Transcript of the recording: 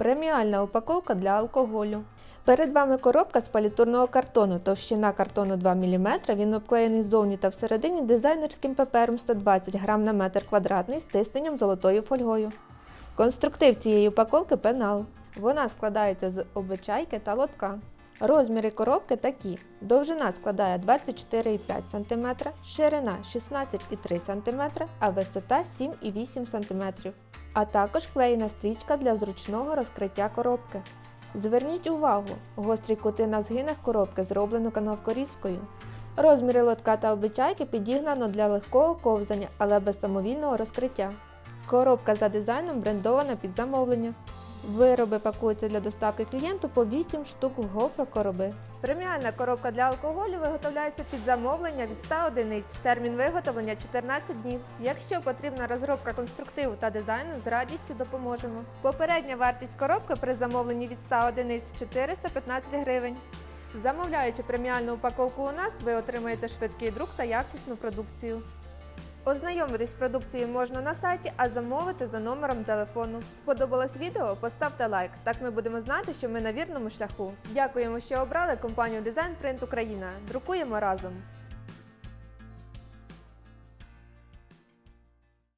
Преміальна упаковка для алкоголю. Перед вами коробка з палітурного картону, товщина картону 2 мм, він обклеєний ззовні та всередині дизайнерським папером 120 грам на метр квадратний з тисненням золотою фольгою. Конструктив цієї упаковки пенал. Вона складається з обичайки та лотка. Розміри коробки такі: довжина складає 24,5 см, ширина 16,3 см, а висота 7,8 см. А також клеєна стрічка для зручного розкриття коробки. Зверніть увагу, гострі кути на згинах коробки зроблено канавкорізкою. Розміри лотка та обичайки підігнано для легкого ковзання, але без самовільного розкриття. Коробка за дизайном брендована під замовлення. Вироби пакуються для доставки клієнту по 8 штук в гофрокороби. Преміальна коробка для алкоголю виготовляється під замовлення від 100 одиниць. Термін виготовлення 14 днів. Якщо потрібна розробка конструктиву та дизайну, з радістю допоможемо. Попередня вартість коробки при замовленні від 100 одиниць 415 гривень. Замовляючи преміальну упаковку у нас, ви отримаєте швидкий друк та якісну продукцію. Ознайомитись з продукцією можна на сайті, а замовити за номером телефону. Сподобалось відео? Поставте лайк. Так ми будемо знати, що ми на вірному шляху. Дякуємо, що обрали компанію Дизайн Принт Україна. Друкуємо разом.